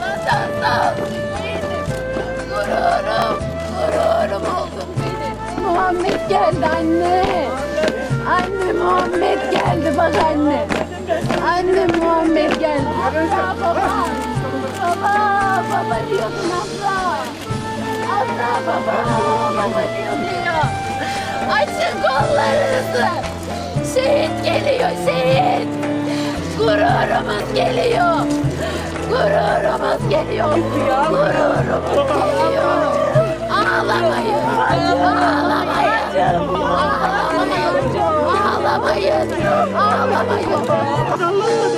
Vatan ol. Benim gururum, gururum oldun benim. Muhammed geldi anne. Anne Muhammed geldi bak anne. Anne Muhammed geldi. Abla baba. Baba, baba diyordun abla. Abla baba, baba diyordun ya. Açın kollarınızı. Şehit geliyor, şehit. Gururumuz geliyor. Gururumuz geliyor. Gururumuz geliyor. Ağlamayın. Ağlamayın. Ağlamayın. Ağlamayın. Ağlamayın.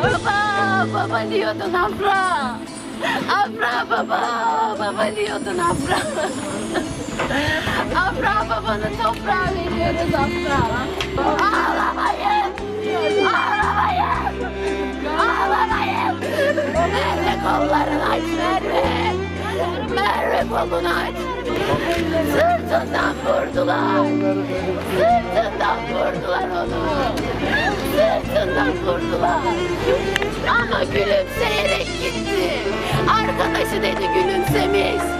Baba, baba diyordun Afra. Afra baba, baba diyordun Afra. Afra babanı toprağa veriyoruz Afra. Ağlamayın. Ağlamayın. Ağlamayın. Merve kollarını aç Merve. Merve kolunu aç. Sırtından vurdular. Sırtından vurdular onu. Sırtından vurdular. Ama gülümseyerek gitti. Arkadaşı dedi gülümsemiş.